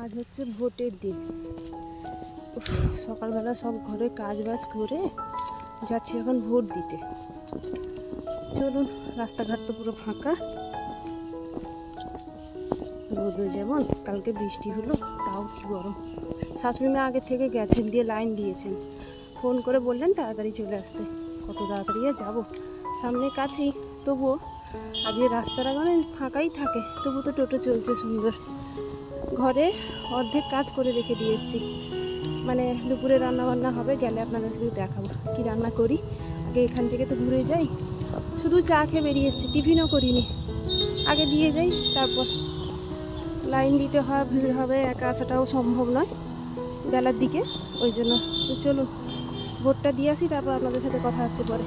আজ হচ্ছে ভোটের দিন। সকালবেলা সব ঘরে কাজ বাজ করে যাচ্ছি এখন ভোট দিতে। চলুন, রাস্তাঘাট তো পুরো ফাঁকা। রোদও যেমন, কালকে বৃষ্টি হলো, তাও কি গরম। শাশুড়ি মা আগে থেকে গেছেন, দিয়ে লাইন দিয়েছেন। ফোন করে বললেন তাড়াতাড়ি চলে আসতে। কত তাড়াতাড়ি আর যাব। সামনে কাছেই, তবুও আজকে রাস্তাটা মানে ফাঁকাই থাকে তবু তো টোটো চলছে সুন্দর। ঘরে অর্ধেক কাজ করে রেখে দিয়ে এসেছি। মানে দুপুরে রান্না বান্না হবে, গেলে আপনাদের সাথে দেখাবো কি রান্না করি। আগে এখান থেকে তো ঘুরে যাই। শুধু চা খেয়ে বেরিয়ে এসেছি, টিফিনও করিনি। আগে দিয়ে যাই, তারপর লাইন দিতে হয়, ভিড় হবে, একা আসাটাও সম্ভব নয় বেলার দিকে। ওই জন্য তো চলুন ভোটটা দিয়ে আসি, তারপর আপনাদের সাথে কথা হচ্ছে পরে।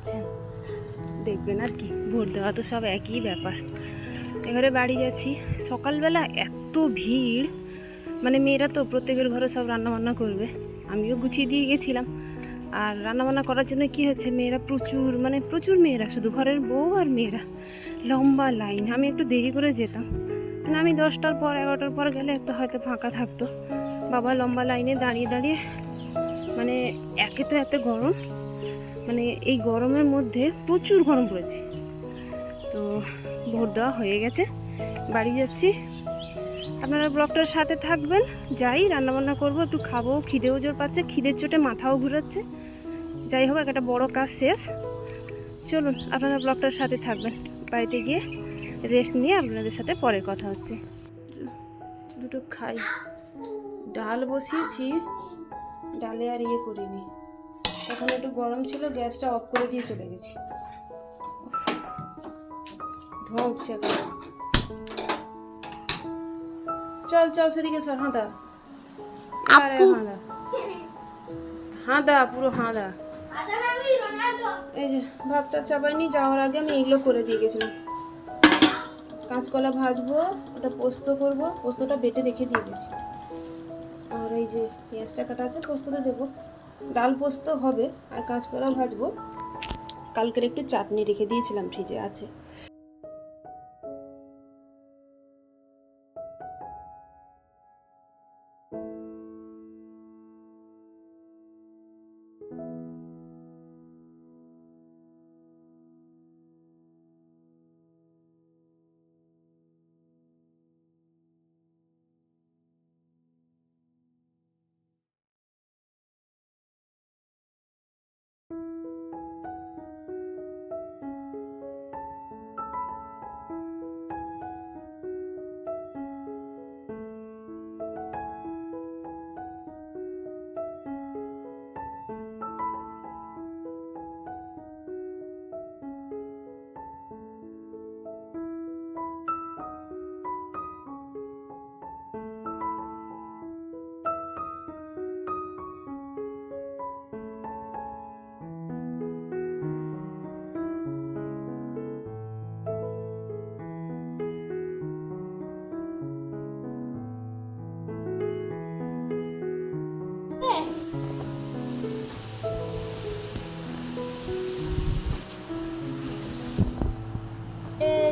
পাচ্ছেন দেখবেন আর কি, ভোট দেওয়া তো সব একই ব্যাপার। এবারে বাড়ি যাচ্ছি, সকালবেলা এত ভিড় মানে মেয়েরা তো প্রত্যেকের ঘরে সব রান্নাবান্না করবে, আমিও গুছিয়ে দিয়ে গেছিলাম। আর রান্নাবান্না করার জন্য কি হচ্ছে, মেয়েরা প্রচুর মানে প্রচুর মেয়েরা, শুধু ঘরের বউ আর মেয়েরা। লম্বা লাইন, আমি একটু দেরি করে যেতাম। মানে আমি দশটার পর, এগারোটার পর গেলে একটু হয়তো ফাঁকা থাকতো। বাবা লম্বা লাইনে দাঁড়িয়ে দাঁড়িয়ে মানে একে তো এত গরম মানে এই গরমের মধ্যে প্রচুর গরম পড়েছে। তো ভোট দেওয়া হয়ে গেছে, বাড়ি যাচ্ছি। আপনারা ব্লগটার সাথে থাকবেন, যাই রান্নাবান্না করব, একটু খাব, খিদেও জোর পাচ্ছে, খিদের চোটে মাথাও ঘুরাচ্ছে। যাই হোক, একটা বড় কাজ শেষ। চলুন, আপনারা ব্লগটার সাথে থাকবেন। বাড়িতে গিয়ে রেস্ট নিয়ে আপনাদের সাথে পরে কথা হচ্ছে। দুটো খাই। ডাল বসিয়েছি, ডালে আর ইয়ে করিনি। এখন একটু গরম ছিল গ্যাসটা অফ করে দিয়ে চলে গেছি। ধোঁয়া উঠছে এখন। চল চল সেদিকে চল হাঁদা। আরে হাঁদা। হাঁদা পুরো হাঁদা। এই যে ভাতটা চাপাইনি যাওয়ার আগে আমি এগুলো করে দিয়ে গেছিলাম। কাঁচকলা ভাজবো ওটা পোস্ত করব পোস্তটা বেটে রেখে দিয়ে গেছি। আর এই যে পেঁয়াজটা কাটা আছে পোস্ততে দেবো। ডাল পোস্ত হবে আর কাঁচকলা ভাজবো। কালকের একটু চাটনি রেখে দিয়েছিলাম ফ্রিজে আছে।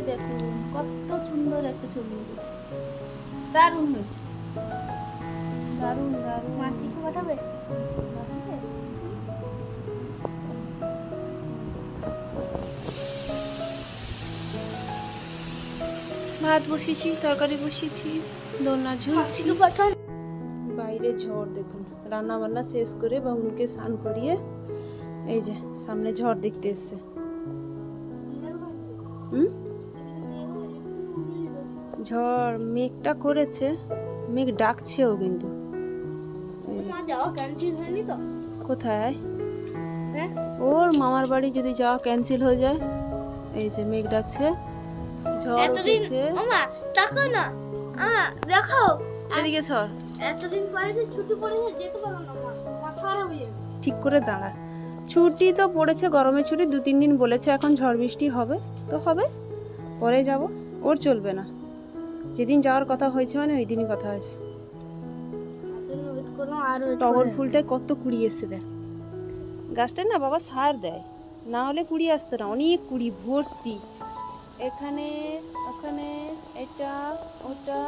দেখুন কত সুন্দর একটা ছবি এঁকেছে দারুণ হয়েছে। দারুণ দারুণ। মাসিকে পাঠাবে? মাসিকে? ভাত বসিয়েছি তরকারি বসিয়েছি দোলনা ঝুলছি। পাঠান বাইরে ঝড় দেখুন রান্না বান্না শেষ করে বাবুনকে স্নান করিয়ে এই যে সামনে ঝড় দেখতে এসছে। ঝড় মেঘটা করেছে। মেঘ ডাকছেও কিন্তু। কোথায়? হ্যাঁ? ওর মামার বাড়ি যদি যাওয়া ক্যান্সেল হয়ে যায় এই যে মেঘ ডাকছে ঝড় উঠেছে। ওমা না। আ দেখাও। এদিকে সর এতদিন পরে যে ছুটি পড়েছে যেতে পারো না মাথা খারাপ হয়ে যাবে। ঠিক করে দাঁড়া। ছুটি তো পড়েছে গরমের ছুটি দু তিন দিন বলেছে এখন ঝড় বৃষ্টি হবে। তো হবে। পরে যাব। ওর চলবে না। যেদিন যাওয়ার কথা হয়েছে মানে ওই দিনই কথা হয়েছে। আর টগর করো। ফুলটায় কত কুড়ি এসছে দেখ। গাছটায় না বাবা সার দেয়। না হলে কুড়ি আসতো না অনেক কুড়ি ভর্তি। এখানে ওখানে এটা ওটা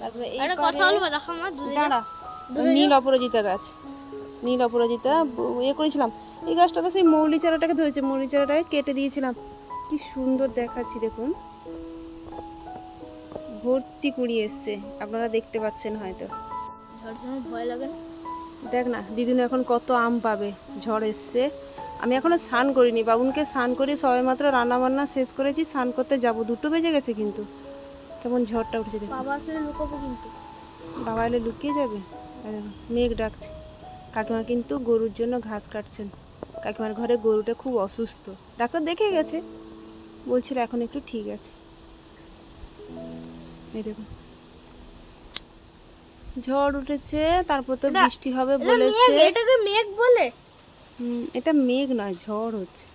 তারপরে এই কথা বলব দেখো আমার দাঁড়া নীল অপরাজিতা গাছ। নীল অপরাজিতা ইয়ে করেছিলাম। এই গাছটা তো সেই মৌলি চারাটাকে ধরেছে মৌলি চারাটাকে কেটে দিয়েছিলাম। কি সুন্দর দেখাচ্ছি দেখুন। ভর্তি কুড়ি এসছে। আপনারা দেখতে পাচ্ছেন হয়তো। ঝড় সময় ভয় লাগে না? দেখ না দিদিন এখন কত আম পাবে। ঝড় এসছে। আমি এখনও স্নান করিনি। বাবুনকে স্নান করে সবাই মাত্র রান্না বান্না শেষ করেছি স্নান করতে যাব। দুটো বেজে গেছে কিন্তু। কেমন ঝড়টা উঠেছে দেখুন বাবা আসলে লুকাবো কিন্তু। বাবা এলে লুকিয়ে যাবে? মেঘ ডাকছে। কাকিমা কিন্তু গরুর জন্য ঘাস কাটছেন। কাকিমার ঘরে গরুটা খুব অসুস্থ। ডাক্তার দেখে গেছে। বলছিল এখন একটু ঠিক আছে। এই দেখুন। ঝড় উঠেছে তারপর তো বৃষ্টি হবে বলেছে। এটাকে মেঘ বলে? হুম, এটা মেঘ নয় ঝড় হচ্ছে।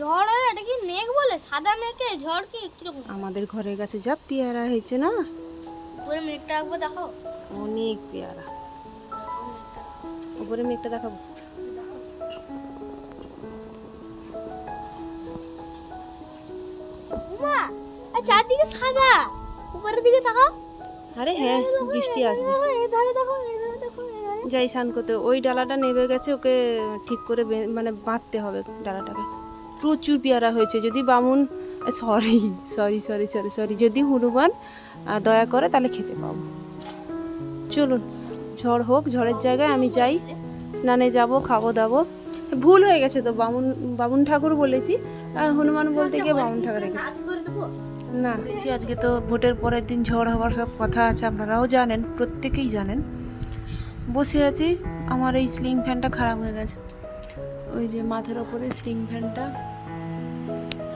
ঝড় হয়, এটা কি মেঘ বলে? সাদা মেঘে? ঝড় কি? কীরকম? আমাদের ঘরের কাছে যা পেয়ারা হয়েছে না? উপরে মেঘটা একবার দেখো অনেক পেয়ারা। উপরে মেঘটা দেখাবো। আর চারদিকে সাদা। উপরের দিকে তাকাও আরে হ্যাঁ বৃষ্টি আসবে যাই স্নান করতে ওই ডালাটা নেবে গেছে ওকে ঠিক করে মানে বাঁধতে হবে ডালাটাকে প্রচুর পেয়ারা হয়েছে যদি বামুন sorry sorry sorry sorry sorry যদি হনুমান দয়া করে তাহলে খেতে পাবো চলুন ঝড় হোক ঝড়ের জায়গায় আমি যাই স্নানে যাব খাব দাবো ভুল হয়ে গেছে তো বামুন বামুন ঠাকুর বলেছি হনুমান বলতে গিয়ে বামুন ঠাকুর রেখেছি না। বলেছি, আজকে তো ভোটের পরের দিন ঝড় হওয়ার সব কথা আছে, আপনারাও জানেন, প্রত্যেকেই জানেন। বসে আছি, আমার এই স্লিং ফ্যানটা খারাপ হয়ে গেছে। ওই যে মাথার ওপরে স্লিং ফ্যানটা,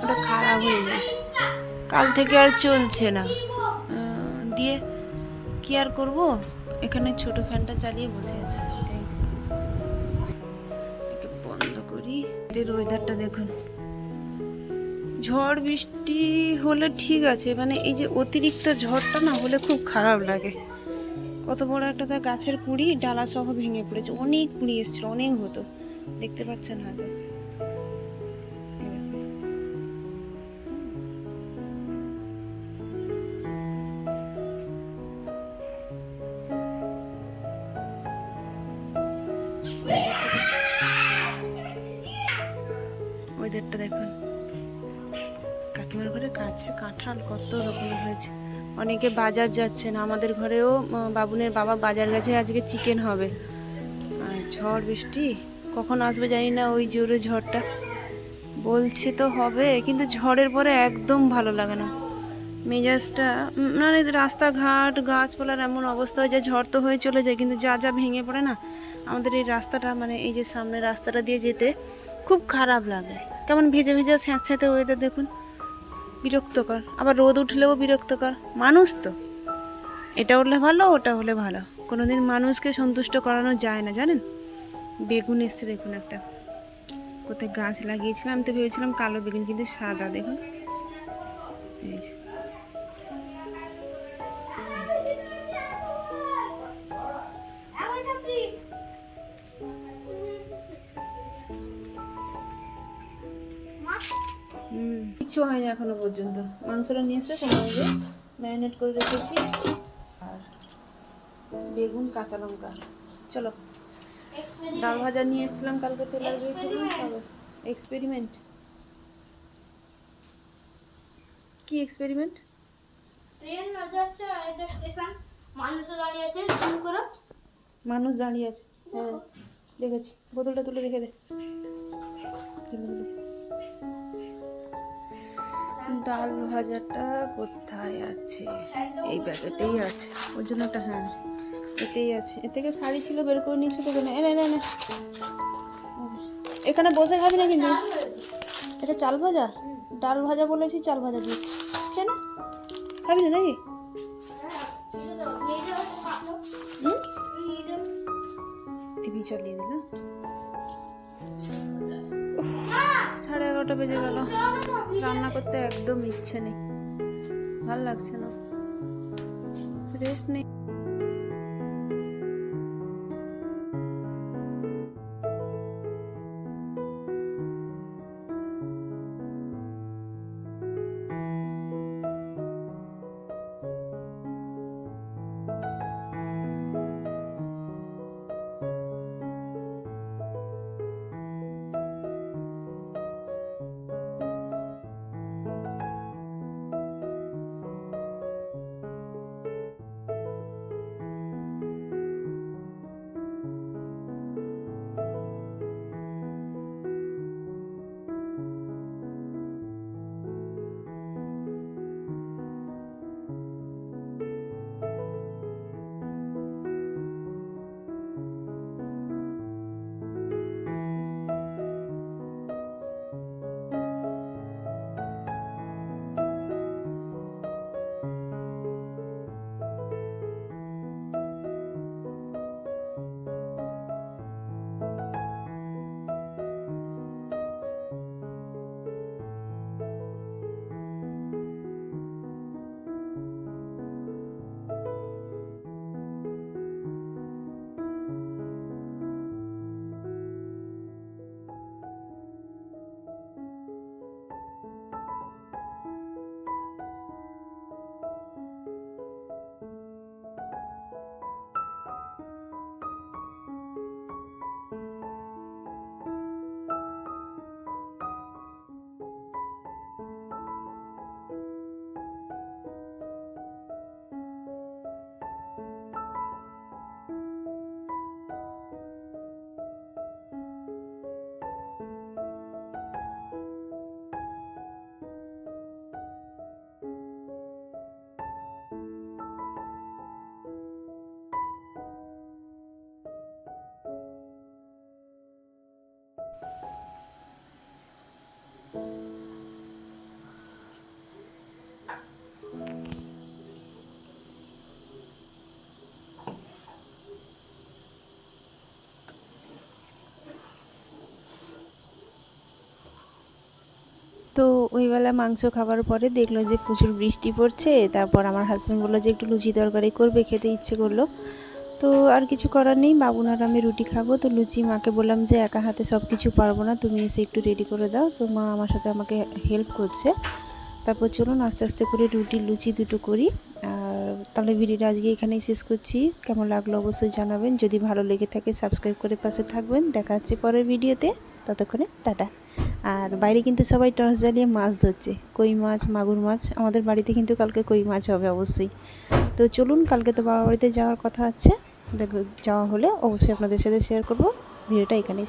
ওটা খারাপ হয়ে গেছে। কাল থেকে আর চলছে না। দিয়ে কি আর করব? এখানে ছোট ফ্যানটা চালিয়ে বসে আছি, এই যে। বন্ধ করি। এর ওয়েদারটা দেখুন। ঝড় বৃষ্টি হলে ঠিক আছে মানে এই যে অতিরিক্ত ঝড়টা না হলে খুব খারাপ লাগে। কত বড় একটা তার গাছের কুড়ি ডালা সহ ভেঙে পড়েছে, অনেক কুড়ি এসেছিল, অনেক হতো, দেখতে পাচ্ছেন হয়তো। কাকিমার কাঁঠাল কত রকমের হয়েছে। অনেকে বাজার যাচ্ছেন, আমাদের ঘরেও বাবুনের বাবা বাজার গেছে, আজকে চিকেন হবে। আর ঝড় বৃষ্টি, কখন আসবে জানি না, ওই জোরে ঝড়টা। বলছে তো হবে, কিন্তু ঝড়ের পরে একদম ভালো লাগে না। মেজাজটা মানে রাস্তাঘাট, গাছপালার এমন অবস্থা হয় যে ঝড় তো হয়ে চলে যায়, কিন্তু যা যা ভেঙে পড়ে না, আমাদের এই রাস্তাটা মানে এই যে সামনের রাস্তাটা দিয়ে যেতে খুব খারাপ লাগে। কেমন ভেজে ভেজে স্যাঁতস্যাঁতে ওয়েদার দেখুন। বিরক্তকর। আবার রোদ উঠলেও বিরক্তকর। মানুষ তো। এটা হলে ভালো, ওটা হলে ভালো। কোনো দিন মানুষকে সন্তুষ্ট করানো যায় না, জানেন? বেগুন এসছে, দেখুন একটা। কোথায় গাছ লাগিয়েছিলাম তো ভেবেছিলাম কালো বেগুন, কিন্তু সাদা, দেখুন। এই যে। কিছু হয়নি এখনও পর্যন্ত। মাংসটা নিয়ে এসে তোমাকে ম্যারিনেট করে রেখেছি। আর বেগুন কাঁচা লঙ্কা। চলো ডাল ভাজা নিয়ে এসেছিলাম কালকে টেলার গিয়েছিলাম এক্সপেরিমেন্ট কি এক্সপেরিমেন্ট ট্রেন যাচ্ছে এটা স্টেশন মানুষও দাঁড়িয়ে আছে শুরু করো। মানুষ দাঁড়িয়ে আছে হ্যাঁ দেখেছি বোতলটা তুলে রেখে দে। তুলে। ডাল ভাজাটা কোথায় আছে? এই প্যাকেটেই আছে। ওর জন্য একটা হ্যাঁ এতেই আছে। এ থেকে শাড়ি ছিল, বের করে নিয়েছো তো এনে এনে এনে। এখানে বসে খাবি না কিন্তু? এটা চাল ভাজা? ডাল ভাজা বলেছি, চাল ভাজা দিয়েছি। কেন খাবি না নাকি? টিভি চালিয়ে দিল সাড়ে এগারোটা বেজে গেল। রান্না করতে একদম ইচ্ছে নেই। ভালো লাগছে না। রেস্ট নেই। তো ওই বেলা মাংস খাবার পরে দেখল যে প্রচুর বৃষ্টি পড়ছে। তারপর আমার হাজব্যান্ড বলল যে একটু লুচি তরকারি করবে, খেতে ইচ্ছে করল। তো আর কিছু করার নেই বাবুনার আমি রুটি খাব। তো লুচি মাকে বললাম যে একা হাতে সব কিছু পারব না, তুমি এসে একটু রেডি করে দাও। তো মা আমার সাথে আমাকে হেল্প করছে। তারপর চলুন আস্তে আস্তে করে রুটি, লুচি দুটো করি। আর তাহলে ভিডিওটা আজকে এখানেই শেষ করছি। কেমন লাগল অবশ্যই জানাবেন। যদি ভালো লেগে থাকে সাবস্ক্রাইব করে পাশে থাকবেন। দেখা হচ্ছে পরের ভিডিওতে ততক্ষণে, টাটা। আর বাইরে কিন্তু সবাই টস জ্বালিয়ে মাছ ধরছে। কই মাছ, মাগুর মাছ, আমাদের বাড়িতে কিন্তু কালকে কই মাছ হবে অবশ্যই। তো চলুন, কালকে তো বাবা বাড়িতে যাওয়ার কথা আছে। দেখো, যাওয়া হলে অবশ্যই আপনাদের সাথে শেয়ার করব। ভিডিওটা এখানেই